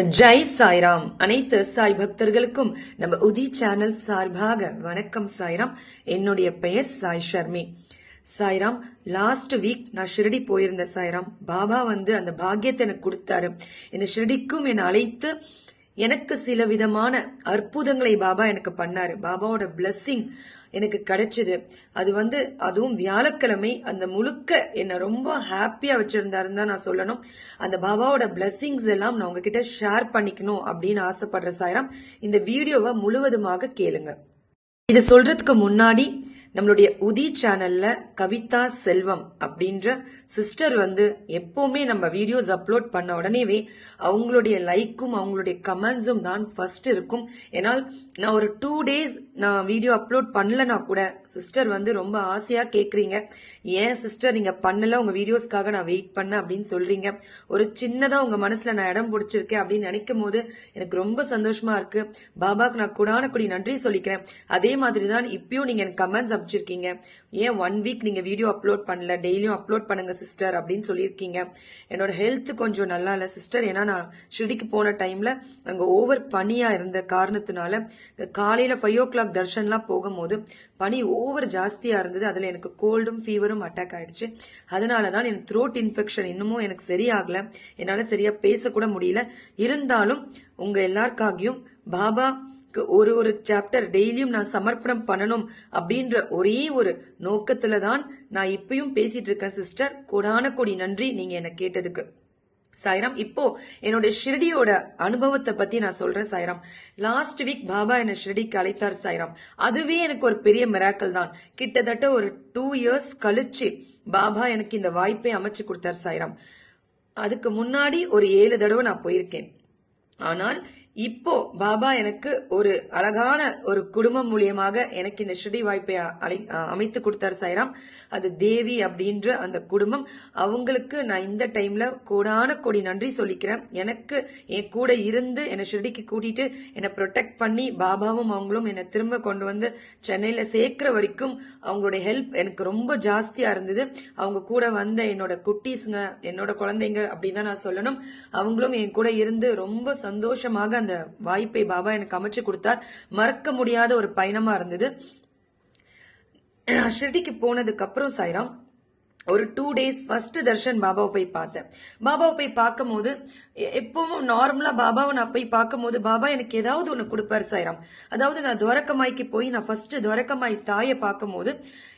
ஜெய் சாய்ராம். அனைத்து சாய் பக்தர்களுக்கும் நம்ம உதி சேனல் சார்பாக வணக்கம் சாய்ராம். என்னுடைய பெயர் சாய் ஷர்மி. சாய்ராம் லாஸ்ட் வீக் நான் ஷிரடி போயிருந்த சாய்ராம். பாபா வந்து அந்த பாக்கியத்தை எனக்கு கொடுத்தாரு. என்னை ஷிரடிக்கும் என்னை அழைத்து எனக்கு சில விதமான அற்புதங்களை பாபா எனக்கு பண்ணாரு. பாபாவோட பிளஸ்ஸிங் எனக்கு கிடைச்சது. அது வந்து அதுவும் வியாழக்கிழமை அந்த முழுக்க என்னை ரொம்ப ஹாப்பியா வச்சுருந்தாருன்னு தான் நான் சொல்லணும். அந்த பாபாவோட பிளஸ்ஸிங்ஸ் எல்லாம் நான் உங்ககிட்ட ஷேர் பண்ணிக்கணும் அப்படின்னு ஆசைப்படுற சாய்ராம் இந்த வீடியோவை முழுவதுமாக கேளுங்க. இது சொல்றதுக்கு முன்னாடி நம்மளுடைய உதி சேனல்ல கவிதா செல்வம் அப்படின்ற சிஸ்டர் வந்து எப்பவுமே நம்ம வீடியோஸ் அப்லோட் பண்ண உடனேவே அவங்களுடைய லைக்கும் அவங்களுடைய கமெண்ட்ஸும் தான் ஃபர்ஸ்ட் இருக்கும். ஏன்னால் நான் ஒரு டூ டேஸ் நான் வீடியோ அப்லோட் பண்ணலனா கூட சிஸ்டர் வந்து ரொம்ப ஆசையா கேக்குறீங்க. ஏன் சிஸ்டர் நீங்க பண்ணல உங்க வீடியோஸ்க்காக நான் வெயிட் பண்ண அப்படின்னு சொல்றீங்க. ஒரு சின்னதா உங்க மனசுல நான் இடம் பிடிச்சிருக்கேன் அப்படின்னு நினைக்கும் போது எனக்கு ரொம்ப சந்தோஷமா இருக்கு. பாபாக்கு நான் கூடான குடி நன்றி சொல்லிக்கிறேன். அதே மாதிரி தான் இப்பயும் நீங்க எனக்கு கமெண்ட்ஸ் அமைச்சிருக்கீங்க ஏன் ஒன் வீக் நீங்க வீடியோ அப்லோட் பண்ணல? டெய்லியும் அப்லோட் பண்ணுங்க சிஸ்டர் அப்படின்னு சொல்லியிருக்கீங்க. என்னோட ஹெல்த் கொஞ்சம் நல்லா இல்லை சிஸ்டர் ஏன்னா நான் ஷிரிடிக்கு போன டைம்ல அங்க ஓவர் பனியா இருந்த காரணத்தினால காலையில் காலையில ஃபைவ் ஓ கிளாக் தர்ஷன்லாம் போகும்போது பனி ஓவர் ஜாஸ்தியா இருந்தது. அதுல எனக்கு கோல்டும் ஃபீவரும் அட்டாக் ஆயிடுச்சு. அதனால தான் எனக்கு த்ரோட் இன்ஃபெக்ஷன் இன்னமும் எனக்கு சரியாகல. என்னால சரியா பேசக்கூட முடியல. இருந்தாலும் உங்க எல்லாருக்காகியும் பாபா ஒரு ஒரு சாப்டர் டெய்லியும் நான் சமர்ப்பணம் பண்ணணும் அப்படின்ற ஒரே ஒரு நோக்கத்துல தான் நான் இப்பயும் பேசிட்டு இருக்கேன் சிஸ்டர் கொடான கொடி நன்றி நீங்க என்ன கேட்டதுக்கு. சாய்ராம் இப்போ என்னோட ஷிரடியோட அனுபவத்தை பத்தி நான் சொல்றேன் சாய்ராம். லாஸ்ட் வீக் பாபா என்ன ஷிரடிக்கு அழைத்தார் சாய்ராம். அதுவே எனக்கு ஒரு பெரிய மிராக்கல் தான். கிட்டத்தட்ட ஒரு டூ இயர்ஸ் கழிச்சு பாபா எனக்கு இந்த வாய்ப்பை அமைச்சு கொடுத்தார் சாய்ராம். அதுக்கு முன்னாடி ஒரு ஏழு தடவை நான் போயிருக்கேன். ஆனால் இப்போ பாபா எனக்கு ஒரு அழகான ஒரு குடும்பம் மூலியமாக எனக்கு இந்த ஸ்ருதி வாய்ப்பை அழை அமைத்து கொடுத்தார் சாய்ராம். அது தேவி அப்படின்ற அந்த குடும்பம். அவங்களுக்கு நான் இந்த டைம்ல கோடான கோடி நன்றி சொல்லிக்கிறேன். எனக்கு என் கூட இருந்து என்னை ஸ்ருதிக்கு கூட்டிட்டு என்னை ப்ரொடெக்ட் பண்ணி பாபாவும் அவங்களும் என்னை திரும்ப கொண்டு வந்து சென்னையில சேர்க்கிற வரைக்கும் அவங்களுடைய ஹெல்ப் எனக்கு ரொம்ப ஜாஸ்தியா இருந்தது. அவங்க கூட வந்த என்னோட குட்டீஸுங்க என்னோட குழந்தைங்க அப்படின்னு தான் நான் சொல்லணும். அவங்களும் என் கூட இருந்து ரொம்ப சந்தோஷமாக அந்த வாய்ப்பை பாபா எனக்கு அமைச்சு கொடுத்தார். மறக்க முடியாத ஒரு பயணமா இருந்தது. நான் ஷிரடிக்கு போனதுக்கு அப்புறம் சாய்ராம் ஒரு டூ டேஸ் ஃபர்ஸ்ட் தர்ஷன் பாபாவை போய் பார்த்தேன். பாபாவை போய் பார்க்கும்போது போது எப்பவும் நார்மலா பாபாவை நான் போய் பார்க்கும் போது பாபா எனக்கு ஏதாவது ஒன்று கொடுப்பாரு சாய்ராம். அதாவது நான் துவரக்கமாய்க்கு போய் நான் ஃபர்ஸ்ட் துவரக்கமாய் தாயை பார்க்கும்போது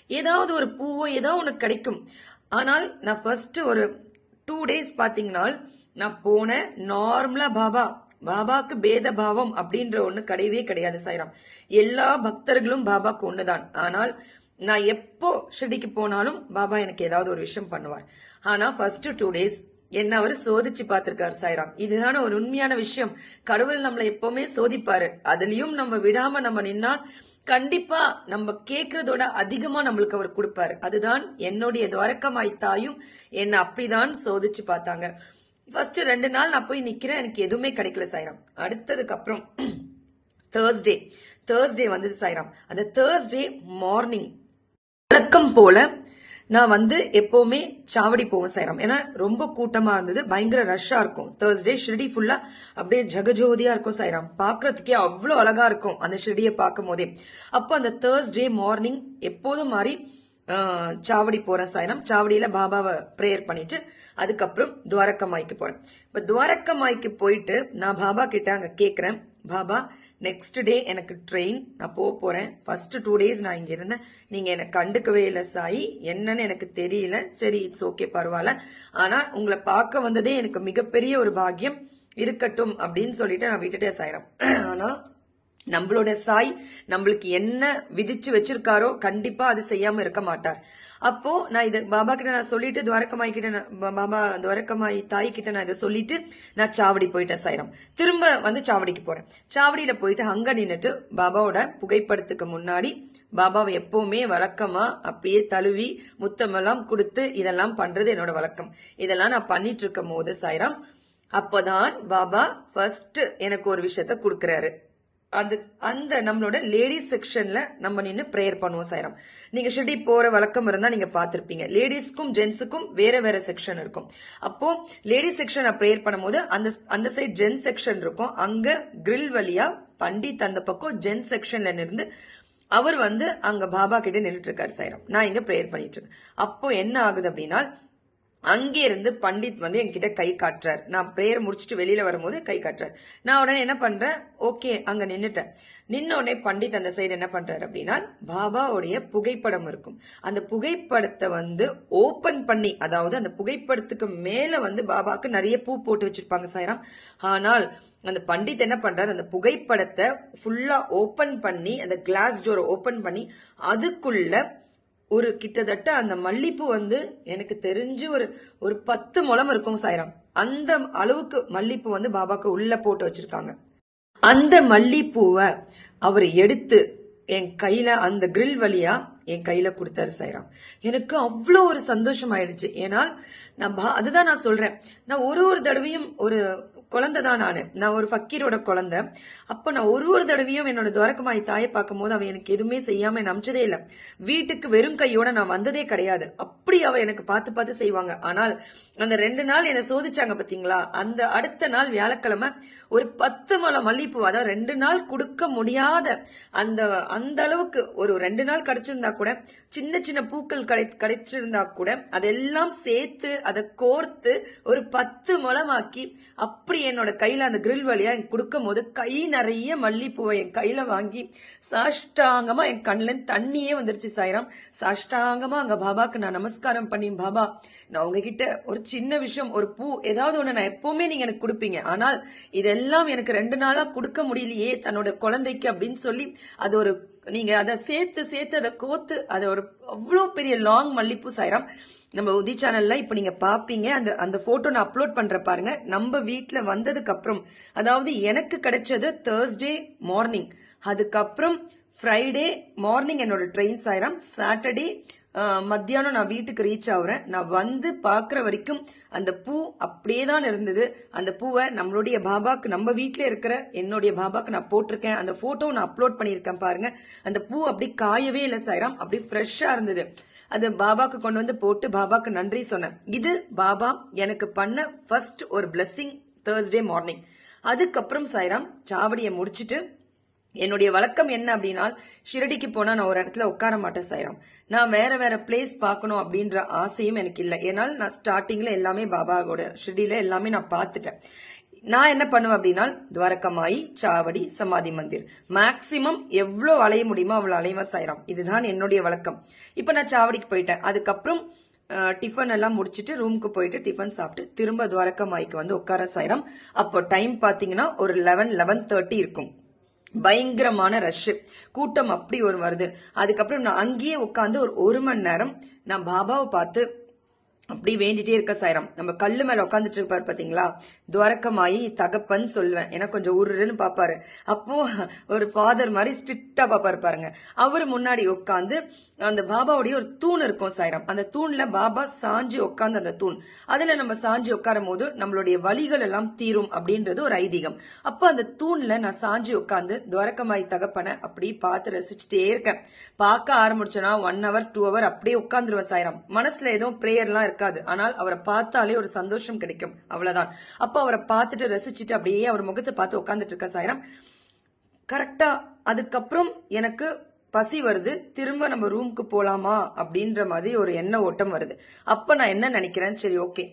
ஏதாவது ஒரு பூவோ ஏதோ ஒன்று கிடைக்கும். ஆனால் நான் ஃபர்ஸ்ட் ஒரு டூ டேஸ் பார்த்தீங்கன்னா நான் போனேன் நார்மலா பாபா பாபாக்கு பேத பாவம் அப்படின்ற ஒண்ணு கிடையவே கிடையாது சாய்ராம். எல்லா பக்தர்களும் பாபாக்கு ஒண்ணுதான். ஆனால் நான் எப்போ ஷிரடிக்கு போனாலும் பாபா எனக்கு ஏதாவது ஒரு விஷயம் பண்ணுவார். ஆனா ஃபர்ஸ்ட் டூ டேஸ் என்ன அவர் சோதிச்சு பார்த்திருக்காரு சாய்ராம். இதுதான ஒரு உண்மையான விஷயம். கடவுள் நம்மளை எப்பவுமே சோதிப்பாரு. அதுலயும் நம்ம விடாம நம்ம நின்னால் கண்டிப்பா நம்ம கேட்கறதோட அதிகமா நம்மளுக்கு அவர் கொடுப்பாரு. அதுதான் என்னுடைய துவரக்கமாய் தாயும் என்ன அப்படிதான் சோதிச்சு பார்த்தாங்க. ஃபர்ஸ்ட் ரெண்டு நாள் நான் போய் நிக்கிறேன் எனக்கு எதுவுமே கிடைக்கல சாய்ராம். அடுத்ததுக்கு அப்புறம் தேர்ஸ்டே தேர்ஸ்டே வந்தது சாய்ராம். அந்த தேர்ஸ்டே மார்னிங் வழக்கம் போல நான் வந்து எப்போவுமே சாவடி போவேன் சாய்ராம். ஏன்னா ரொம்ப கூட்டமா இருந்தது பயங்கர ரஷ்ஷா இருக்கும். தேர்ஸ்டே ஷிரடி ஃபுல்லா அப்படியே ஜெகஜோதியா இருக்கும் சாய்ராம். பார்க்கறதுக்கே அவ்வளோ அழகா இருக்கும் அந்த ஷிரடியை பார்க்கும் போதே. அப்போ அந்த தேர்ஸ்டே மார்னிங் எப்போதும் மாதிரி சாவடி போறேன் சாயனம். சாவடியில பாபாவை ப்ரேயர் பண்ணிட்டு அதுக்கப்புறம் துவாரக்கமாய்க்கு போறேன். இப்ப துவாரக்கமாய்க்கு போயிட்டு நான் பாபா கிட்ட அங்க கேக்குறேன். பாபா நெக்ஸ்ட் டே எனக்கு ட்ரெயின் நான் போக போறேன். ஃபர்ஸ்ட் டூ டேஸ் நான் இங்க இருந்தேன். நீங்க என்னை கண்டுக்கவே இல்லை சாய். என்னன்னு எனக்கு தெரியல. சரி இட்ஸ் ஓகே பரவாயில்ல. ஆனா உங்களை பார்க்க வந்ததே எனக்கு மிகப்பெரிய ஒரு பாக்கியம் இருக்கட்டும் அப்படின்னு சொல்லிட்டு நான் விட்டுட்டே சாயிரம் ஆனா நம்மளோட சாய் நம்மளுக்கு என்ன விதிச்சு வச்சிருக்காரோ கண்டிப்பா அது செய்யாம இருக்க மாட்டார். அப்போ நான் இது பாபா கிட்ட நான் சொல்லிட்டு துவாரக்கமாய் கிட்ட பாபா துவாரக்கமாய் தாய் கிட்ட நான் இதை சொல்லிட்டு நான் சாவடி போயிட்டேன் சைரம். திரும்ப வந்து சாவடிக்கு போறேன். சாவடியில போயிட்டு அங்க நின்றுட்டு பாபாவோட புகைப்படத்துக்கு முன்னாடி பாபாவை எப்பவுமே வழக்கமா அப்படியே தழுவி முத்தமெல்லாம் கொடுத்து இதெல்லாம் பண்றது என்னோட வழக்கம். இதெல்லாம் நான் பண்ணிட்டு இருக்கும் போது சாய்ராம் அப்போதான் பாபா ஃபர்ஸ்ட் எனக்கு ஒரு விஷயத்த கொடுக்கறாரு. அது அந்த நம்மளோட லேடிஸ் செக்ஷன்ல நம்ம நின்று ப்ரேயர் பண்ணுவோம் சாயிரம். நீங்க ஷிர்டி போற வழக்கம் இருந்தா நீங்க பார்த்துருப்பீங்க. லேடிஸ்க்கும் ஜென்ஸுக்கும் வேற வேற செக்ஷன் இருக்கும். அப்போ லேடிஸ் செக்ஷன் ப்ரேயர் பண்ணும்போது அந்த அந்த சைடு ஜென்ஸ் செக்ஷன் இருக்கும். அங்க கிரில் வழியா பண்டித் அந்த பக்கம் ஜென்ஸ் செக்ஷன்ல இருந்து அவர் வந்து அங்க பாபா கிட்ட நின்றுட்டு இருக்காரு சாயிரம். நான் இங்க ப்ரேயர் பண்ணிட்டு இருக்கேன். அப்போ என்ன ஆகுது அப்படின்னா அங்கே இருந்து பண்டித் வந்து என்கிட்ட கை காட்டுறார். நான் ப்ரேயர் முடிச்சுட்டு வெளியில வரும்போது கை காட்டுறார். நான் உடனே என்ன பண்றேன்? ஓகே அங்க நின்னுட்டேன். நின்ன உடனே பண்டித் அந்த சைடு என்ன பண்றாரு அப்படின்னா பாபாவுடைய புகைப்படம் இருக்கும். அந்த புகைப்படத்தை வந்து ஓபன் பண்ணி அதாவது அந்த புகைப்படத்துக்கு மேல வந்து பாபாக்கு நிறைய பூ போட்டு வச்சிருப்பாங்க சாயராம். ஆனால் அந்த பண்டித் என்ன பண்றாரு? அந்த புகைப்படத்தை ஃபுல்லா ஓபன் பண்ணி அந்த கிளாஸ் டோரை ஓபன் பண்ணி அதுக்குள்ள ஒரு கிட்டத்தட்ட அந்த மல்லிப்பூ வந்து எனக்கு தெரிஞ்சு ஒரு ஒரு பத்து முழம் இருக்கும் சாயிராம். அந்த அளவுக்கு மல்லிப்பூ வந்து பாபாக்கு உள்ள போட்டு வச்சிருக்காங்க. அந்த மல்லிப்பூவை அவர் எடுத்து என் கையில அந்த கிரில் வழியா என் கையில கொடுத்தாரு சாயிராம். எனக்கு அவ்வளோ ஒரு சந்தோஷம் ஆயிடுச்சு ஏனால் நான் பா- அதுதான் நான் சொல்றேன். நான் ஒரு ஒரு தடவையும் ஒரு குழந்தை தான் நான். நான் ஒரு ஃபக்கீரோட குழந்தை. அப்போ நான் ஒரு ஒரு தடவையும் என்னோட துவரக்கமாய் தாயை பார்க்கும்போது அவன் எனக்கு எதுவுமே செய்யாமல் என்னை அமிச்சதே இல்லை. வீட்டுக்கு வெறும் கையோட நான் வந்ததே கிடையாது. அப்படி அவள் எனக்கு பார்த்து பார்த்து செய்வாங்க. ஆனால் அந்த ரெண்டு நாள் என்னை சோதிச்சாங்க பார்த்தீங்களா அந்த அடுத்த நாள் வியாழக்கிழமை ஒரு பத்து மலை மல்லிப்பூ அதாவது ரெண்டு நாள் கொடுக்க முடியாத அந்த அந்த அளவுக்கு ஒரு ரெண்டு நாள் கிடைச்சிருந்தா கூட சின்ன சின்ன பூக்கள் கிடை கிடைச்சிருந்தா கூட அதெல்லாம் சேர்த்து அதை கோர்த்து ஒரு பத்து மலமாக்கி அப்படி என்னோட கையில அந்த கிரில் வழியா எனக்கு கொடுக்கும் போது கை நிறைய மல்லிப்பூவை என் கையில வாங்கி சாஷ்டாங்கமா என் கண்ணுல தண்ணியே வந்துருச்சு சாயிராம். சாஷ்டாங்கமா அங்க பாபாக்கு நான் நமஸ்காரம் பண்ணி பாபா நான் உங்ககிட்ட ஒரு சின்ன விஷயம் ஒரு பூ ஏதாவது ஒண்ணு நான் எப்பவுமே நீங்க எனக்கு கொடுப்பீங்க. ஆனால் இதெல்லாம் எனக்கு ரெண்டு நாளா கொடுக்க முடியலையே தன்னோட குழந்தைக்கு அப்படின்னு சொல்லி அது ஒரு நீங்க அதை சேர்த்து சேர்த்து அதை கோத்து அதை ஒரு அவ்வளோ பெரிய லாங் மல்லிப்பூ சாயிராம். நம்ம உதி சேனல்ல இப்ப நீங்க பாப்பீங்க. அந்த அந்த போட்டோ நான் அப்லோட் பண்ற பாருங்க. நம்ம வீட்டில் வந்ததுக்கு அப்புறம் அதாவது எனக்கு கிடைச்சது தேர்ஸ்டே மார்னிங் அதுக்கப்புறம் ஃப்ரைடே மார்னிங் என்னோட ட்ரெயின் சாயிரம். சாட்டர்டே மத்தியானம் நான் வீட்டுக்கு ரீச் ஆகுறேன் நான் வந்து பார்க்குற வரைக்கும் அந்த பூ அப்படியே தான் இருந்தது. அந்த பூவை நம்மளுடைய பாபாக்கு நம்ம வீட்டில் இருக்கிற என்னுடைய பாபாக்கு நான் போட்டிருக்கேன். அந்த போட்டோ நான் அப்லோட் பண்ணியிருக்கேன் பாருங்க. அந்த பூ அப்படி காயவே இல்லை சாயிரம். அப்படி ஃப்ரெஷ்ஷாக இருந்தது. அது பாபாக்கு கொண்டு வந்து போட்டு பாபாக்கு நன்றி சொன்னேன். இது பாபா எனக்கு பண்ண ஃபர்ஸ்ட் ஒரு பிளெஸ்ஸிங் தேர்ஸ்டே மார்னிங் அதுக்கப்புறம் சாய்ராம் சாவடியை முடிச்சுட்டு என்னுடைய வழக்கம் என்ன அப்படின்னா ஷிரடிக்கு போனா நான் ஒரு இடத்துல உட்கார மாட்டேன் சாயிரம். நான் வேற வேற பிளேஸ் பார்க்கணும் அப்படின்ற ஆசையும் எனக்கு இல்லை. ஏன்னால் நான் ஸ்டார்டிங்ல எல்லாமே பாபாவோட ஷிரடியில எல்லாமே நான் பார்த்துட்டேன். நான் என்ன பண்ணுவேன் அப்படின்னா துவாரகமாயி சாவடி சமாதி மந்திர். மேக்சிமம் எவ்வளோ அலைய முடியுமோ அவ்வளோ அலைவா சாயிரம். இதுதான் என்னுடைய வழக்கம். இப்போ நான் சாவடிக்கு போயிட்டேன். அதுக்கப்புறம் டிஃபன் எல்லாம் முடிச்சுட்டு ரூமுக்கு போயிட்டு டிஃபன் சாப்பிட்டு திரும்ப துவாரகமாய்க்கு வந்து உட்கார சாயிரம். அப்போ டைம் பார்த்தீங்கன்னா ஒரு லெவன் லெவன் தேர்ட்டி இருக்கும். பயங்கரமான ரஷ்ஷு கூட்டம் அப்படி ஒரு வருது. அதுக்கப்புறம் நான் அங்கேயே உட்காந்து ஒரு ஒரு மணி நேரம் நான் பாபாவை பார்த்து அப்படி வேண்டிட்டே இருக்க சாயிரம். நம்ம கல்லு மேல உட்காந்துட்டு இருப்பாரு பாத்தீங்களா? துவரக்கமாயி தகப்பன் சொல்லுவேன். ஏன்னா கொஞ்சம் உருன்னு பாப்பாரு. அப்போ ஒரு ஃபாதர் மாதிரி ஸ்ட்ரிக்டா பாப்பாரு பாருங்க. அவரு முன்னாடி உட்காந்து அந்த பாபாவுடைய ஒரு தூண் இருக்கும் சாய்ராம். அந்த தூண்ல பாபா சாஞ்சி உட்காந்து அந்த தூண். அதுல நம்ம சாஞ்சி உட்காரும் போது நம்மளுடைய வலிகள் எல்லாம் தீரும் அப்படின்றது ஒரு ஐதீகம். அப்போ அந்த தூண்ல நான் சாஞ்சி உட்காந்து துவரக்கமாய் தகப்பனை அப்படி பார்த்து ரசிச்சுட்டே இருக்கேன். பார்க்க ஆரம்பிச்சேன்னா ஒன் ஹவர் டூ ஹவர் அப்படியே உட்காந்துருவேன் சாய்ராம். மனசுல எதுவும் ப்ரேயர்லாம் இருக்காது. ஆனால் அவரை பார்த்தாலே ஒரு சந்தோஷம் கிடைக்கும். அவ்வளவுதான். அப்போ அவரை பார்த்துட்டு ரசிச்சுட்டு அப்படியே அவர் முகத்தை பார்த்து உட்காந்துட்டு இருக்க சாய்ராம். கரெக்டா அதுக்கப்புறம் எனக்கு பசி வருது திரும்ப நம்ம ரூமுக்கு போகலாமா அப்படின்ற மாதிரி ஒரு எண்ண ஓட்டம் வருது. அப்ப நான் என்ன நினைக்கிறேன் சரி ஓகே.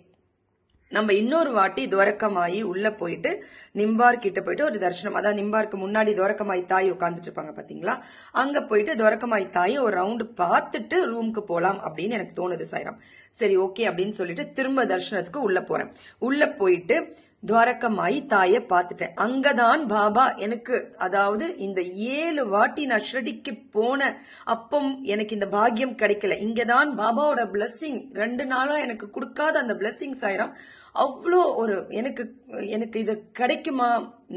நம்ம இன்னொரு வாட்டி துவரக்கமாயி உள்ள போயிட்டு நிம்பார் கிட்ட போயிட்டு ஒரு தரிசனம். அதாவது நிம்பாருக்கு முன்னாடி துவரக்கமாய் தாய் உட்காந்துட்டு இருப்பாங்க பாத்தீங்களா? அங்க போயிட்டு துவரக்கமாய் தாய் ஒரு ரவுண்டு பார்த்துட்டு ரூமுக்கு போலாம் அப்படின்னு எனக்கு தோணுது சாயிரம். சரி ஓகே அப்படின்னு சொல்லிட்டு திரும்ப தர்ஷனத்துக்கு உள்ள போறேன். உள்ள போயிட்டு துவாரகமாயி தாயை பார்த்துட்டேன். அங்கதான் பாபா எனக்கு அதாவது இந்த ஏழு வாட்டி நான் ஷிரடிக்கு போன அப்பம் எனக்கு இந்த பாக்கியம் கிடைக்கல. இங்கதான் பாபாவோட பிளஸ்ஸிங் ரெண்டு நாளா எனக்கு கொடுக்காத அந்த பிளஸ்ஸிங் சாயிரம். அவ்வளோ ஒரு எனக்கு எனக்கு இது கிடைக்குமா?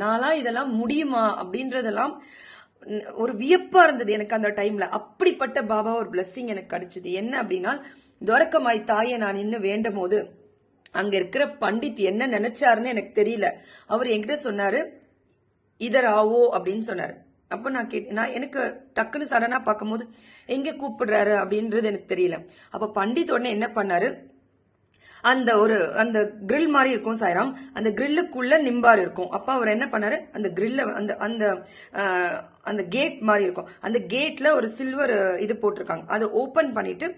நாளா இதெல்லாம் முடியுமா? அப்படின்றதெல்லாம் ஒரு வியப்பா இருந்தது எனக்கு அந்த டைம்ல அப்படிப்பட்ட பாபா ஒரு பிளஸ்ஸிங் எனக்கு கிடைச்சது. என்ன அப்படின்னா துவரக்கமாய் தாயை நான் நின்று வேண்டும் போது அங்க இருக்கிற பண்டித் என்ன நினைச்சாருன்னு எனக்கு தெரியல. அவர் என்கிட்ட சொன்னாரு இதர் ஆவோ அப்படின்னு சொன்னாரு. அப்ப நான் கேட்டேன் நான் எனக்கு டக்குன்னு சடனா பார்க்கும்போது எங்க கூப்பிடுறாரு? அப்படின்றது எனக்கு தெரியல. அப்ப பண்டித் உடனே என்ன பண்ணாரு? அந்த ஒரு அந்த கிரில் மாதிரி இருக்கும் சாய்ராம். அந்த கிரில்லுக்குள்ள நிம்பார் இருக்கும். அப்ப அவர் என்ன பண்ணாரு? அந்த கிரில்ல அந்த அந்த அந்த கேட் மாதிரி இருக்கும். அந்த கேட்ல ஒரு சில்வர் இது போட்டிருக்காங்க. அதை ஓபன் பண்ணிட்டு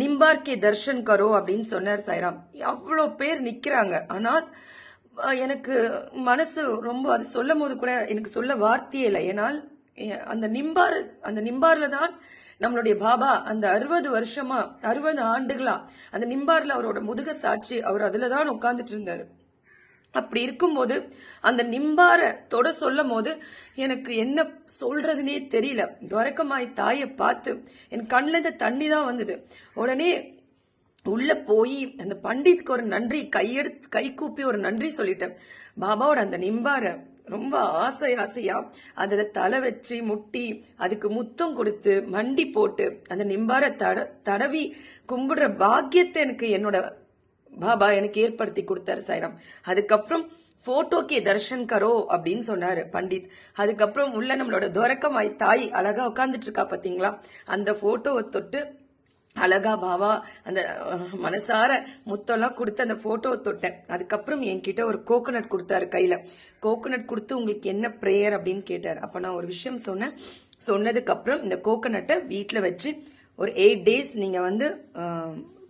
நிம்பார்கே தர்ஷன் கரோ அப்படின்னு சொன்னார் சாய்ராம். அவ்வளோ பேர் நிற்கிறாங்க ஆனால் எனக்கு மனசு ரொம்ப அது சொல்லும் போது கூட எனக்கு சொல்ல வார்த்தையே இல்லை. ஏனால் அந்த நிம்பார் அந்த நிம்பார்ல தான் நம்மளுடைய பாபா அந்த அறுபது வருஷமா அறுபது ஆண்டுகளா அந்த நிம்பார்ல அவரோட முதுக சாட்சி அவர் அதுல தான் உட்கார்ந்துட்டு இருந்தாரு. அப்படி இருக்கும்போது அந்த நிம்பார தொட சொல்லும் போது எனக்கு என்ன சொல்றதுனே தெரியல. துவரக்கமாய் தாயை பார்த்து என் கண்ணில் தண்ணி தான் வந்தது. உடனே உள்ள போய் அந்த பண்டித்க்கு ஒரு நன்றி கையெடுத்து கை கூப்பி ஒரு நன்றி சொல்லிட்டேன். பாபாவோட அந்த நிம்பார ரொம்ப ஆசை ஆசையா அதுல தலை வச்சு முட்டி அதுக்கு முத்தம் கொடுத்து மண்டி போட்டு அந்த நிம்பார தட தடவி கும்பிடுற பாக்கியத்தை எனக்கு என்னோட பாபா எனக்கு ஏற்படுத்தி கொடுத்தாரு சாய்ராம். அதுக்கப்புறம் போட்டோக்கே தர்ஷன் கரோ அப்படின்னு சொன்னாரு பண்டித். அதுக்கப்புறம் உள்ள நம்மளோட துரக்கமாய் தாய் அழகா உட்காந்துட்டு இருக்கா பாத்தீங்களா? அந்த போட்டோவை தொட்டு அழகா பாவா அந்த மனசார முத்தம்லாம் கொடுத்து அந்த போட்டோவை தொட்டேன். அதுக்கப்புறம் என்கிட்ட ஒரு கோகோனட் கொடுத்தாரு கையில. கோகோனட் கொடுத்து உங்களுக்கு என்ன ப்ரேயர் அப்படின்னு கேட்டார். அப்ப நான் ஒரு விஷயம் சொன்னேன். சொன்னதுக்கு அப்புறம் இந்த கோகோனட்டை வீட்டில் வச்சு ஒரு எயிட் டேஸ் நீங்க வந்து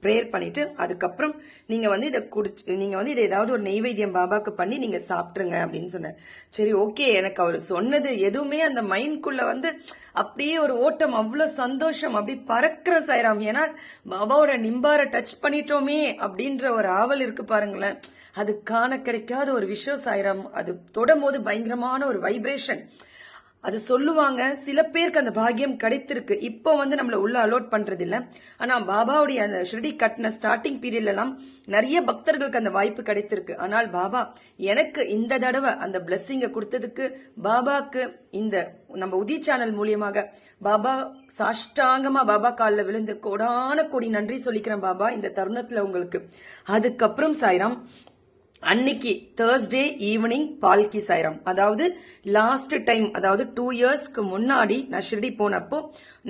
ப்ரேயர் பண்ணிட்டு அதுக்கப்புறம் நீங்க வந்து இதை குடிச்சு நீங்க வந்து இதை ஏதாவது ஒரு நெய்வேத்தியம் பாபாக்கு பண்ணி நீங்க சாப்பிட்டுருங்க அப்படின்னு சொன்னார் சரி ஓகே எனக்கு அவர் சொன்னது எதுவுமே அந்த மைண்ட்குள்ள வந்து அப்படியே ஒரு ஓட்டம் அவ்வளவு சந்தோஷம் அப்படி பறக்கிற சாய்ராம். ஏன்னா பாபாவோட நிம்பார டச் பண்ணிட்டோமே அப்படின்ற ஒரு ஆவல் இருக்கு பாருங்களேன். அது காண கிடைக்காத ஒரு விஷயம் சாய்ராம். அது தொடும் போது பயங்கரமான ஒரு வைப்ரேஷன் அது சொல்லுவாங்க சில பேருக்கு அந்த பாக்கியம் கிடைத்திருக்கு. இப்போ வந்து நம்மளை உள்ள அலோட் பண்றது இல்லை ஆனால் பாபாவுடைய அந்த ஷிரடி கட்டின ஸ்டார்டிங் பீரியட்ல எல்லாம் நிறைய பக்தர்களுக்கு அந்த வாய்ப்பு கிடைத்திருக்கு. ஆனால் பாபா எனக்கு இந்த தடவை அந்த பிளஸ்ஸிங்கை கொடுத்ததுக்கு பாபாக்கு இந்த நம்ம உதி சேனல் மூலியமாக பாபா சாஷ்டாங்கமா பாபா காலில் விழுந்து கோடான கோடி நன்றி சொல்லிக்கிறேன் பாபா இந்த தருணத்துல உங்களுக்கு. அதுக்கப்புறம் சாய்ராம் அன்னைக்கு தேர்ஸ்டே ஈவினிங் பால்கி சாய்ராம். அதாவது லாஸ்ட் டைம் அதாவது டூ இயர்ஸ்க்கு முன்னாடி நான் ஷிரடி போனப்போ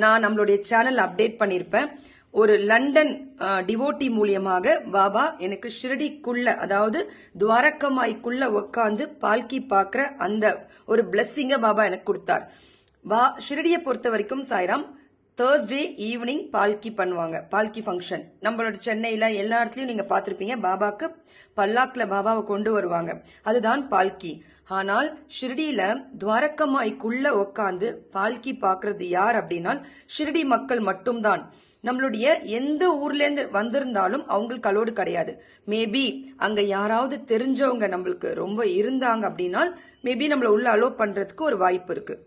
நான் நம்மளுடைய சேனல் அப்டேட் பண்ணியிருப்பேன் ஒரு லண்டன் டிவோட்டி மூலியமாக பாபா எனக்கு ஷிரடிக்குள்ள அதாவது துவாரக்கமாய்க்குள்ள உட்காந்து பால்கி பார்க்குற அந்த ஒரு பிளஸ்ஸிங்கை பாபா எனக்கு கொடுத்தார். பா ஷிரடியை பொறுத்த வரைக்கும் சாய்ராம் தேர்ஸ்டே ஈவினிங் பால்கி பண்ணுவாங்க பால்கி ஃபங்க்ஷன் நம்மளோட சென்னையில் எல்லா இடத்துலையும் நீங்கள் பார்த்துருப்பீங்க பாபாக்கு பல்லாக்கில் பாபாவை கொண்டு வருவாங்க. அதுதான் பால்கி ஆனால் ஷிரடியில துவாரக்கமாய்க்குள்ள உட்காந்து பால்கி பார்க்கறது யார் அப்படின்னா ஷிரடி மக்கள் மட்டும்தான். நம்மளுடைய எந்த ஊர்லேருந்து வந்திருந்தாலும் அவங்களுக்கு அலோடு கிடையாது. மேபி அங்கே யாராவது தெரிஞ்சவங்க நம்மளுக்கு ரொம்ப இருந்தாங்க அப்படின்னா மேபி நம்மளை உள்ள அலோ பண்ணுறதுக்கு ஒரு வாய்ப்பு இருக்குது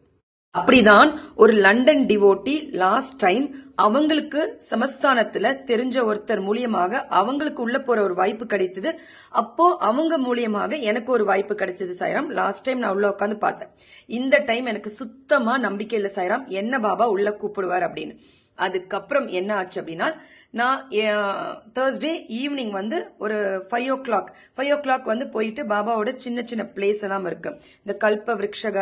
அப்படிதான் ஒரு லண்டன் டிவோட்டி லாஸ்ட் டைம் அவங்களுக்கு சமஸ்தானத்துல தெரிஞ்ச ஒருத்தர் மூலியமாக அவங்களுக்கு உள்ள போற ஒரு வாய்ப்பு கிடைத்தது. அப்போ அவங்க மூலியமாக எனக்கு ஒரு வாய்ப்பு கிடைச்சது சாய்ராம். லாஸ்ட் டைம் நான் உள்ள உட்காந்து பார்த்தேன். இந்த டைம் எனக்கு சுத்தமா நம்பிக்கை இல்லை சாய்ராம் என்ன பாபா உள்ள கூப்பிடுவார்? அப்படின்னு. அதுக்கப்புறம் என்ன ஆச்சு அப்படின்னா நான் தேர்ஸ்டே ஈவினிங் வந்து ஒரு five o'clock five o'clock வந்து போயிட்டு பாபாவோட சின்ன சின்ன பிளேஸ் எல்லாம் இருக்கு. இந்த கல்ப விரக்ஷக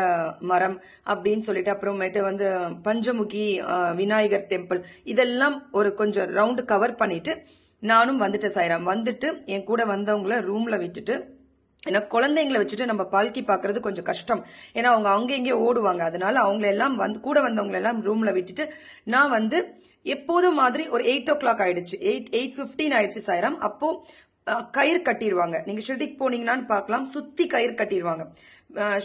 மரம் அப்படின்னு சொல்லிட்டு அப்புறமேட்டு வந்து பஞ்சமுகி விநாயகர் டெம்பிள் இதெல்லாம் ஒரு கொஞ்சம் ரவுண்டு கவர் பண்ணிட்டு நானும் வந்துட்டேன் சாய்ராம். வந்துட்டு என் கூட வந்தவங்கள ரூம்ல விட்டுட்டு ஏன்னா குழந்தைங்களை வச்சுட்டு நம்ம பால்கி பார்க்கிறது கொஞ்சம் கஷ்டம். ஏன்னா அவங்க அங்கே இங்கே ஓடுவாங்க. அதனால அவங்கள எல்லாம் வந்து கூட வந்தவங்களெல்லாம் ரூம்ல விட்டுட்டு நான் வந்து எப்போதும் மாதிரி ஒரு எயிட் ஓ கிளாக் ஆயிடுச்சு. எயிட் எயிட் பிப்டீன் ஆயிடுச்சு சாயிரம். அப்போ கயிறு கட்டிடுவாங்க நீங்க ஷிர்டிக்கு போனீங்கன்னான்னு பார்க்கலாம். சுத்தி கயிறு கட்டிடுவாங்க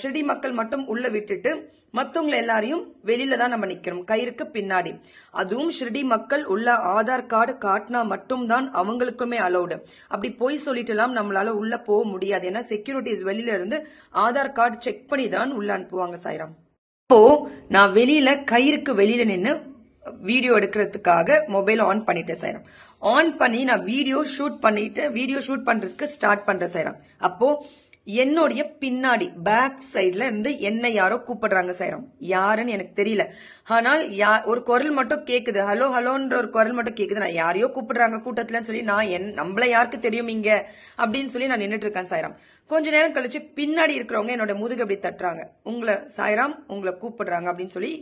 ஷிர்டி மக்கள் மட்டும் உள்ள விட்டுட்டு மத்தவங்க எல்லாரையும் வெளியில தான் நம்ம நிக்கணும். கயிறுக்கு பின்னாடி. அதுவும் ஷிர்டி மக்கள் உள்ள ஆதார் கார்டு காட்டினா மட்டும்தான் அவங்களுக்குமே அலௌடு அப்படி போய் சொல்லிட்டுலாம் நம்மளால உள்ள போக முடியாது. ஏன்னா செக்யூரிட்டிஸ் வெளியில இருந்து ஆதார் கார்டு செக் பண்ணி தான் உள்ள அனுப்புவாங்க சாயிரம். இப்போ நான் வெளியில கயிறுக்கு வெளியில நின்று வீடியோ எடுக்கிறதுக்காக மொபைல் ஆன் பண்ணிட்டேன் சைரம். ஆன் பண்ணி நான் வீடியோ ஷூட் பண்ணிட்டு வீடியோ ஷூட் பண்றதுக்கு ஸ்டார்ட் பண்றேன் சைரம். அப்போ என்னுடைய பின்னாடி பேக் சைடில் இருந்து என்னை யாரோ கூப்பிடுறாங்க சைரம். யாருன்னு எனக்கு தெரியல. ஆனால் யா ஒரு குரல் மட்டும் கேக்குது. ஹலோ ஹலோன்ற ஒரு குரல் மட்டும் கேக்குது. நான் யாரையோ கூப்பிடுறாங்க கூட்டத்துலன்னு சொல்லி நான் என் நம்மள யாருக்கு தெரியும் இங்க? அப்படின்னு சொல்லி நான் நின்றுட்டு இருக்கேன் சாயிராம் கொஞ்ச நேரம் கழிச்சு பின்னாடி இருக்கிறவங்க என்னோட முதுகு அப்படி தட்டுறாங்க. உங்களை சாய்ராம் உங்களை கூப்பிடுறாங்க அப்படின்னு சொல்லி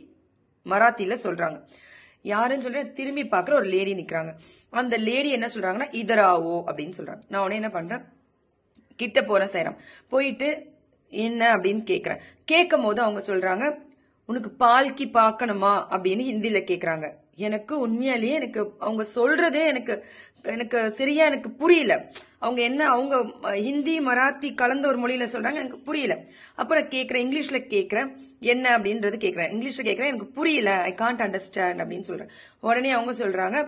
மராத்தியில சொல்றாங்க. யாருன்னு சொல்லி திரும்பி பார்க்குற ஒரு லேடி நிற்கிறாங்க அந்த லேடி என்ன சொல்கிறாங்கன்னா இதராவோ அப்படின்னு சொல்கிறாங்க நான் உடனே என்ன பண்ணுறேன் கிட்ட போகிறேன் செய்கிறேன் போயிட்டு என்ன? அப்படின்னு கேட்குறேன் கேட்கும் போது அவங்க சொல்கிறாங்க உனக்கு பால்கி பார்க்கணுமா அப்படின்னு ஹிந்தியில் கேட்குறாங்க எனக்கு உண்மையாலேயே எனக்கு அவங்க சொல்கிறதே எனக்கு எனக்கு சரியா எனக்கு புரியல. அவங்க என்ன அவங்க ஹிந்தி மராத்தி கலந்த ஒரு மொழியில சொல்றாங்க எனக்கு புரியல. அப்புறம் கேட்குறேன் இங்கிலீஷில் இங்கிலீஷ்ல என்ன அப்படின்றது கேட்குறேன் இங்கிலீஷ்ல கேட்குறேன் எனக்கு புரியல ஐ காண்ட் அண்டர்ஸ்டாண்ட் அப்படின்னு சொல்றேன். உடனே அவங்க சொல்றாங்க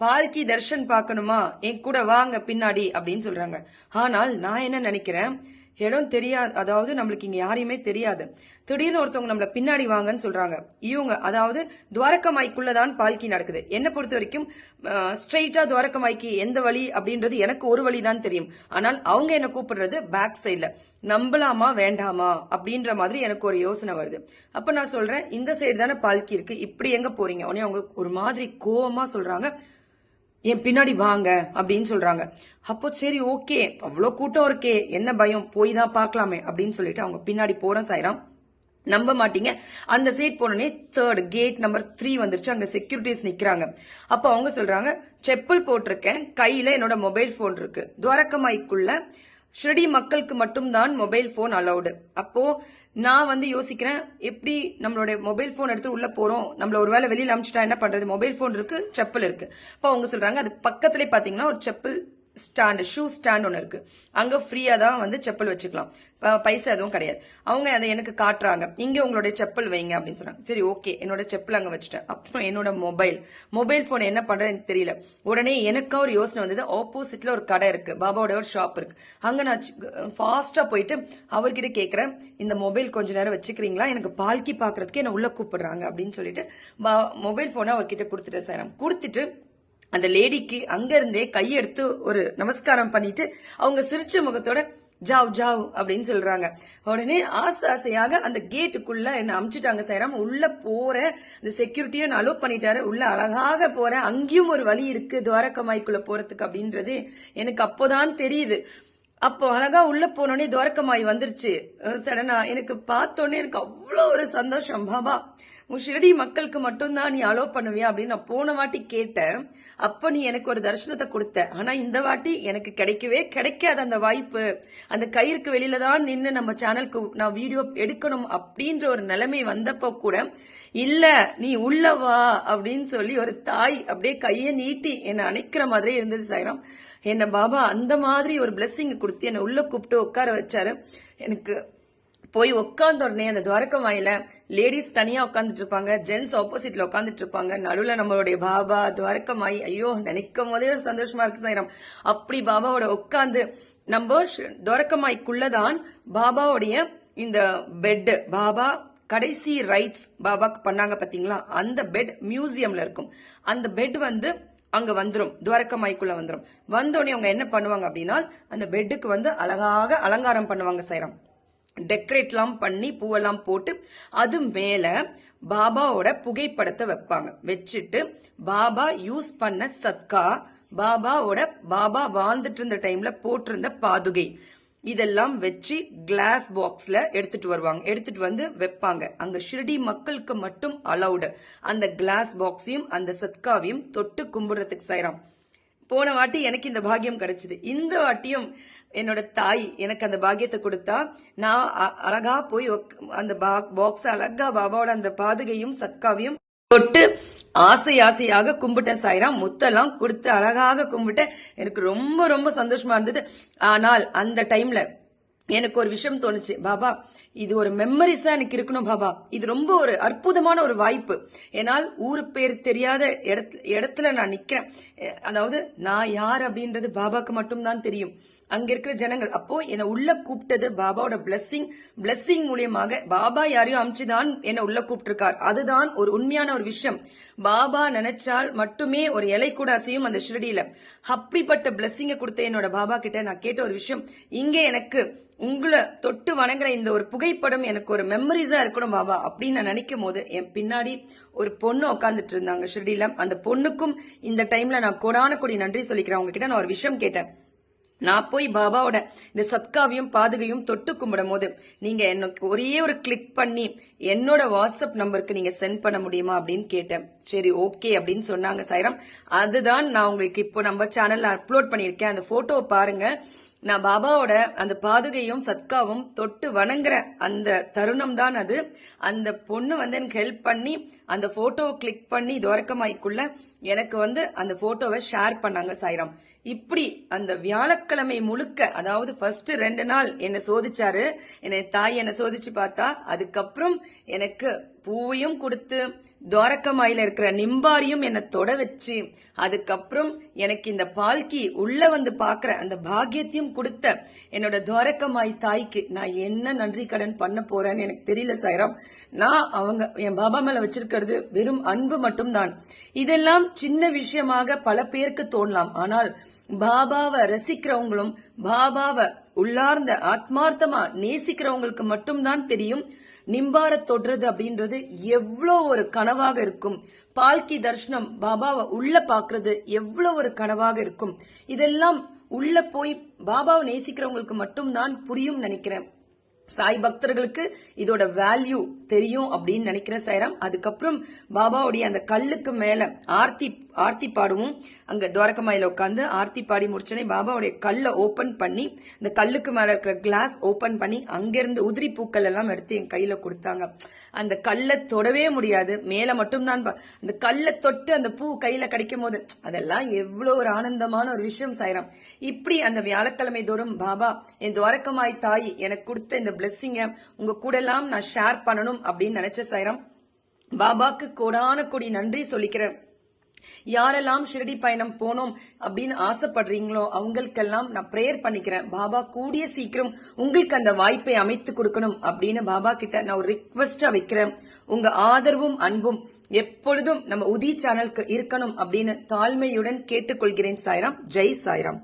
பால்கி தர்ஷன் பார்க்கணுமா? என் கூட வாங்க பின்னாடி அப்படின்னு சொல்றாங்க. ஆனால் நான் என்ன நினைக்கிறேன் இடம் தெரியாது அதாவது நம்மளுக்கு இங்கே யாரையுமே தெரியாது. திடீர்னு ஒருத்தவங்க நம்மளை பின்னாடி வாங்கன்னு சொல்கிறாங்க இவங்க அதாவது துவாரகமாய்க்குள்ளதான் பால்கி நடக்குது. என்னை பொறுத்த வரைக்கும் ஸ்ட்ரைட்டாக துவாரக்க மாய்க்கு எந்த வழி அப்படின்றது எனக்கு ஒரு வழி தான் தெரியும். ஆனால் அவங்க என்ன கூப்பிடுறது பேக் சைடில் நம்பலாமா வேண்டாமா அப்படின்ற மாதிரி எனக்கு ஒரு யோசனை வருது. அப்போ நான் சொல்கிறேன் இந்த சைடு தானே பால்கி இருக்குது இப்படி எங்கே போகிறீங்க உடனே அவங்க ஒரு மாதிரி கோவமாக சொல்கிறாங்க என் பின்னாடி வாங்க அப்படின்னு சொல்றாங்க. அப்போ சரி ஓகே. அவ்வளோ கூட்டம் இருக்கே. என்ன பயம்? போய் தான் பார்க்கலாமே அப்படின்னு சொல்லிட்டு அவங்க பின்னாடி போறேன் சாய்ராம் நம்ப மாட்டீங்க. அந்த சைட் போனோடனே தேர்ட் கேட் நம்பர் த்ரீ வந்துருச்சு. அங்க செக்யூரிட்டிஸ் நிக்கிறாங்க. அப்போ அவங்க சொல்றாங்க செப்பல் போட்டிருக்கேன். கையில என்னோட மொபைல் போன் இருக்கு. துவரக்கமாய்க்குள்ள ஷிரடி மக்களுக்கு மட்டும்தான் மொபைல் போன் அலௌடு அப்போ நான் வந்து யோசிக்கிறேன் எப்படி நம்மளோட மொபைல் ஃபோன் எடுத்து உள்ள போறோம்? நம்மள ஒருவேளை வெளியில் அமிச்சிட்டா என்ன பண்றது? மொபைல் ஃபோன் இருக்கு செப்பல் இருக்கு. இப்போ அவங்க சொல்றாங்க அது பக்கத்துலேயே பாத்தீங்கன்னா ஒரு செப்பல் ஸ்டாண்டு ஷூ ஸ்டாண்ட் ஒன்று இருக்குது அங்கே ஃப்ரீயாக தான் வந்து செப்பல் வச்சுக்கலாம். பைசா எதுவும் கிடையாது. அவங்க அதை எனக்கு காட்டுறாங்க. இங்கே உங்களுடைய செப்பல் வைங்க அப்படின்னு சொன்னாங்க. சரி ஓகே என்னோட செப்பல் அங்கே வச்சுட்டேன். அப்புறம் என்னோட மொபைல் மொபைல் ஃபோன் என்ன பண்ணுறது எனக்கு தெரியல. உடனே எனக்கா ஒரு யோசனை வந்தது. ஆப்போசிட்டில் ஒரு கடை இருக்குது பாபாவோட ஒரு ஷாப் இருக்குது அங்கே நான் ஃபாஸ்ட்டாக போயிட்டு அவர்கிட்ட கேட்குறேன் இந்த மொபைல் கொஞ்ச நேரம் வச்சுக்கிறீங்களா? எனக்கு பால்கி பார்க்குறதுக்கு என்ன உள்ளே கூப்பிடுறாங்க அப்படின்னு சொல்லிட்டு மொபைல் ஃபோனை அவர்கிட்ட கொடுத்துட்டேன் சார். கொடுத்துட்டு அந்த லேடிக்கு அங்கிருந்தே கையெடுத்து ஒரு நமஸ்காரம் பண்ணிட்டு அவங்க சிரிச்ச முகத்தோட ஜாவ் ஜாவ் அப்படின்னு சொல்றாங்க. உடனே ஆசை ஆசையாக அந்த கேட்டுக்குள்ள என்ன அமுச்சிட்டாங்க சேரம். உள்ள போறேன் அந்த செக்யூரிட்டியும் அலோவ் பண்ணிட்டாரு. உள்ள அழகாக போறேன் அங்கேயும் ஒரு வழி இருக்கு துவாரகமாய்க்குள்ள போறதுக்கு அப்படின்றது எனக்கு அப்போதான் தெரியுது. அப்போ அழகா உள்ள போனோடனே துவாரகமாய் வந்துருச்சு. சடனா எனக்கு பார்த்தோன்னே எனக்கு அவ்வளோ ஒரு சந்தோஷம். பாபா உன் ஷிரடி மக்களுக்கு மட்டும்தான் நீ அலோ பண்ணுவியா அப்படின்னு நான் போன வாட்டி கேட்டேன். அப்போ நீ எனக்கு ஒரு தரிசனத்தை கொடுத்த. ஆனால் இந்த வாட்டி எனக்கு கிடைக்கவே கிடைக்காது அந்த வாய்ப்பு. அந்த கயிறுக்கு வெளியில தான் நின்று நம்ம சேனலுக்கு நான் வீடியோ எடுக்கணும் அப்படின்ற ஒரு நிலைமை வந்தப்போ கூட இல்ல நீ உள்ள வா அப்படின்னு சொல்லி ஒரு தாய் அப்படியே கையை நீட்டி என்னை அணைக்கிற மாதிரி இருந்தது சாயிரம். என்ன பாபா அந்த மாதிரி ஒரு பிளெஸ்ஸிங் கொடுத்து என்னை உள்ள கூப்பிட்டு உட்கார வச்சாரு. எனக்கு போய் உட்காந்தோடனே உடனே அந்த துவாரகம் வாயில லேடிஸ் தனியாக உட்காந்துட்டு இருப்பாங்க ஜென்ஸ் ஆப்போசிட்ல உட்காந்துட்டு இருப்பாங்க நடுவில் நம்மளுடைய பாபா துவாரகமாய் ஐயோ நினைக்கும் போதே சந்தோஷமா இருக்கு சாயிரம். அப்படி பாபாவோட உட்காந்து நம்ம துவரக்கமாய்க்குள்ளதான் பாபாவுடைய இந்த பெட் பாபா கடைசி ரைட்ஸ் பாபாக்கு பண்ணாங்க பாத்தீங்களா? அந்த பெட் மியூசியம்ல இருக்கும். அந்த பெட் வந்து அங்க வந்துரும் துவாரகமாய்க்குள்ள வந்துரும். வந்தோடனே அவங்க என்ன பண்ணுவாங்க அப்படின்னா அந்த பெட்டுக்கு வந்து அழகாக அலங்காரம் பண்ணுவாங்க சைரம் டெக்கரேட்லாம் பண்ணி பூவெல்லாம் போட்டு அது மேலே பாபாவோட புகைப்படத்தை வைப்பாங்க. வச்சுட்டு பாபா யூஸ் பண்ண சத்கா பாபாவோட பாபா வாழ்ந்துட்டு இருந்த டைம்ல போட்டிருந்த பாதுகை. இதெல்லாம் வச்சு கிளாஸ் பாக்ஸ்ல எடுத்துட்டு வருவாங்க. எடுத்துட்டு வந்து வைப்பாங்க. அங்க ஷிரடி மக்களுக்கு மட்டும் அலௌடு அந்த கிளாஸ் பாக்ஸையும் அந்த சத்காவையும் தொட்டு கும்பிடுறதுக்கு செய்யறான். போன வாட்டி எனக்கு இந்த பாக்கியம் கிடைச்சது. இந்த வாட்டியும் என்னோட தாய் எனக்கு அந்த பாக்கியத்தை கொடுத்தா நான் அ- அழகா போய் அந்த பாக்ஸ் அழகா பாபாவோட அந்த பாதுகையும் சத்காவையும் தொட்டு ஆசை ஆசையாக கும்பிட்டேன் சாய்ரா முத்தெல்லாம் கொடுத்து அழகாக கும்பிட்டேன். எனக்கு ரொம்ப ரொம்ப சந்தோஷமா இருந்தது. ஆனால் அந்த டைம்ல எனக்கு ஒரு விஷயம் தோணுச்சு. பாபா இது ஒரு மெமரிஸா எனக்கு இருக்கணும் பாபா. இது ரொம்ப ஒரு அற்புதமான ஒரு வாய்ப்பு. ஏன்னால் ஊரு பேர் தெரியாத இடத்துல இடத்துல நான் நிக்கிறேன். அதாவது நான் யார் அப்படின்றது பாபாக்கு மட்டும்தான் தெரியும். அங்க இருக்கிற ஜனங்கள். அப்போ என்னை உள்ள கூப்பிட்டது பாபாவோட பிளஸ்ஸிங் பிளஸ்ஸிங் மூலியமாக பாபா யாரையும் அமிச்சுதான் என்னை உள்ள கூப்பிட்டிருக்கார். அதுதான் ஒரு உண்மையான ஒரு விஷயம். பாபா நினைச்சால் மட்டுமே ஒரு இலை கூட அசையும் அந்த ஷிரடியில. அப்படிப்பட்ட பிளஸ்ஸிங்க கொடுத்த என்னோட பாபா கிட்ட நான் கேட்ட ஒரு விஷயம். இங்கே எனக்கு உங்களை தொட்டு வணங்குற இந்த ஒரு புகைப்படம் எனக்கு ஒரு மெமரிஸா இருக்கணும் பாபா அப்படின்னு நான் நினைக்கும் போது என் பின்னாடி ஒரு பொண்ணு உட்காந்துட்டு இருந்தாங்க ஷிரடியில அந்த பொண்ணுக்கும் இந்த டைம்ல நான் கொடான கொடி நன்றி சொல்லிக்கிறேன். உங்ககிட்ட நான் ஒரு விஷயம் கேட்டேன். நான் போய் பாபாவோட இந்த சத்காவையும் பாதுகையும் தொட்டு கும்பிடும் போது நீங்க எனக்கு ஒரே ஒரு கிளிக் பண்ணி என்னோட வாட்ஸ்அப் நம்பருக்கு நீங்க சென்ட் பண்ண முடியுமா அப்படின்னு கேட்டேன். சரி ஓகே அப்படின்னு சொன்னாங்க சைரம். அதுதான் நான் உங்களுக்கு இப்போ நம்ம சேனல்ல அப்லோட் பண்ணியிருக்கேன். அந்த போட்டோவை பாருங்க. நான் பாபாவோட அந்த பாதுகையும் சத்காவும் தொட்டு வணங்குற அந்த தருணம் தான் அது. அந்த பொண்ணு வந்து எனக்கு ஹெல்ப் பண்ணி அந்த போட்டோவை கிளிக் பண்ணி துவரக்கமாய்க்குள்ள எனக்கு வந்து அந்த போட்டோவை ஷேர் பண்ணாங்க சாய்ராம். இப்படி அந்த வியாழக்கிழமை முழுக்க அதாவது ஃபர்ஸ்ட் ரெண்டு நாள் என்னை சோதிச்சாரு. என்னை தாய் என்னை சோதிச்சு பார்த்தா அதுக்கப்புறம் எனக்கு பூவையும் கொடுத்து துவாரக்கமாயில இருக்கிற நிம்பாரியும் என்னை தொட வச்சு அதுக்கப்புறம் எனக்கு இந்த பால்கி உள்ள வந்து பாக்குற அந்த பாக்கியத்தையும் கொடுத்த என்னோட துவாரக்கமாய் தாய்க்கு நான் என்ன நன்றி கடன் பண்ண போறேன்னு எனக்கு தெரியல சாய்ராம். நான் அவங்க என் பாபா மேல வச்சிருக்கிறது வெறும் அன்பு மட்டும்தான். இதெல்லாம் சின்ன விஷயமாக பல பேருக்கு தோணலாம். ஆனால் பாபாவை ரசிக்கிறவங்களும் பாபாவை உள்ளார்ந்த ஆத்மார்த்தமா நேசிக்கிறவங்களுக்கு மட்டும்தான் தெரியும். நிம்பார தொடுறது அப்படின்றது எவ்வளோ ஒரு கனவாக இருக்கும். பால்கி தர்ஷனம் பாபாவை உள்ள பாக்குறது எவ்வளோ ஒரு கனவாக இருக்கும். இதெல்லாம் உள்ள போய் பாபாவை நேசிக்கிறவங்களுக்கு மட்டும் தான் புரியும் நினைக்கிறேன். சாய் பக்தர்களுக்கு இதோட வேல்யூ தெரியும் அப்படின்னு நினைக்கிறேன் சைராம் அதுக்கப்புறம் பாபாவுடைய அந்த கல்லுக்கு மேல ஆர்த்தி ஆர்த்தி பாடுவோம். அங்கே துவாரகமாயில் உட்காந்து ஆர்த்தி பாடி முடிச்சோடனே பாபாவுடைய கல்லை ஓப்பன் பண்ணி இந்த கல்லுக்கு மேலே இருக்கிற கிளாஸ் ஓப்பன் பண்ணி அங்கேருந்து உதிரி பூக்கள் எல்லாம் எடுத்து என் கையில் கொடுத்தாங்க. அந்த கல்லை தொடவே முடியாது. மேலே மட்டும்தான் அந்த கல்லை தொட்டு அந்த பூ கையில் கிடைக்கும் போது அதெல்லாம் எவ்வளோ ஒரு ஆனந்தமான ஒரு விஷயம் சாயிரம். இப்படி அந்த வியாழக்கிழமை தோறும் பாபா என் துவாரகமாய் தாய் எனக்கு கொடுத்த இந்த பிளெஸ்ஸிங்கை உங்கள் கூடலாம் நான் ஷேர் பண்ணணும் அப்படின்னு நினச்ச சாயிரம் பாபாக்கு கோடான கொடி நன்றி சொல்லிக்கிறேன். யாரெல்லாம் ஷிரடி பயணம் போனோம் அப்படின்னு ஆசைப்படுறீங்களோ அவங்களுக்கெல்லாம் நான் ப்ரேயர் பண்ணிக்கிறேன். பாபா கூடிய சீக்கிரம் உங்களுக்கு அந்த வாய்ப்பை அமைத்து கொடுக்கணும் அப்படின்னு பாபா கிட்ட நான் ஒரு ரிக்வஸ்டா வைக்கிறேன். உங்க ஆதரவும் அன்பும் எப்பொழுதும் நம்ம உதி சேனலுக்கு இருக்கணும் அப்படின்னு தாழ்மையுடன் கேட்டுக்கொள்கிறேன் சாய்ராம். ஜெய் சாய்ராம்.